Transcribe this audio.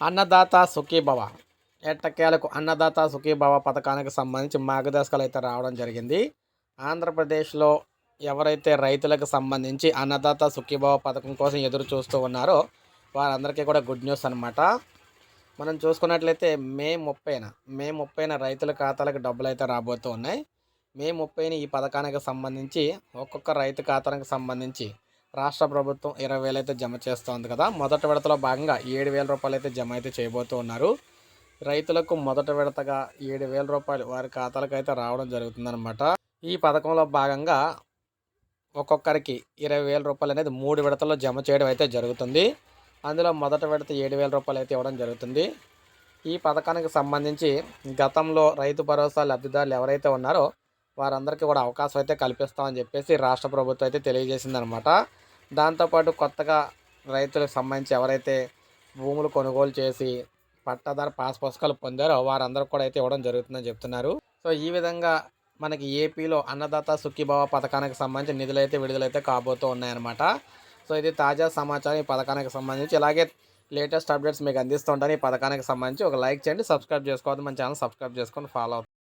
అన్నదాత సుఖీభవ. ఎట్టకేలకు అన్నదాత సుఖీభవ పథకానికి సంబంధించి మార్గదర్శకాలు అయితే రావడం జరిగింది. ఆంధ్రప్రదేశ్లో ఎవరైతే రైతులకు సంబంధించి అన్నదాత సుఖీభవ పథకం కోసం ఎదురు చూస్తూ ఉన్నారో వారందరికీ కూడా గుడ్ న్యూస్ అనమాట మనం చూసుకున్నట్లయితే మే ముప్పైన మే ముప్పైన రైతుల ఖాతాలకు డబ్బులు అయితే రాబోతూ ఉన్నాయి. మే ముప్పైన ఈ పథకానికి సంబంధించి ఒక్కొక్క రైతు ఖాతానికి సంబంధించి రాష్ట్ర ప్రభుత్వం ఇరవై వేలు అయితే జమ చేస్తోంది కదా. మొదటి విడతలో భాగంగా ఏడు వేల రూపాయలు అయితే జమ అయితే చేయబోతూ ఉన్నారు. రైతులకు మొదటి విడతగా ఏడు వేల రూపాయలు వారి ఖాతాలకు అయితే రావడం జరుగుతుందన్నమాట. ఈ పథకంలో భాగంగా ఒక్కొక్కరికి ఇరవై వేల రూపాయలు అనేది మూడు విడతల్లో జమ చేయడం అయితే జరుగుతుంది. అందులో మొదటి విడత ఏడు వేల రూపాయలు అయితే ఇవ్వడం జరుగుతుంది. ఈ పథకానికి సంబంధించి గతంలో రైతు భరోసా లబ్ధిదారులు ఎవరైతే ఉన్నారో వారందరికీ కూడా అవకాశం అయితే కల్పిస్తామని చెప్పేసి రాష్ట్ర ప్రభుత్వం అయితే తెలియజేసిందనమాట దాంతోపాటు కొత్తగా రైతులకు సంబంధించి ఎవరైతే భూములు కొనుగోలు చేసి పట్టాదారు పాస్ పుస్తకాలు పొందారో వారందరూ కూడా అయితే ఇవ్వడం జరుగుతుందని చెప్తున్నారు. సో ఈ విధంగా మనకి ఏపీలో అన్నదాత సుఖీభావ పథకానికి సంబంధించి నిధులు అయితే విడుదలైతే కాబోతూ ఉన్నాయన్నమాట. సో ఇది తాజా సమాచారం ఈ పథకానికి సంబంధించి. ఇలాగే లేటెస్ట్ అప్డేట్స్ మీకు అందిస్తూ ఉంటాను. ఈ పథకానికి సంబంధించి ఒక లైక్ చేయండి సబ్స్క్రైబ్ చేసుకోవద్దు మన ఛానల్ సబ్స్క్రైబ్ చేసుకొని ఫాలో అవుతుంది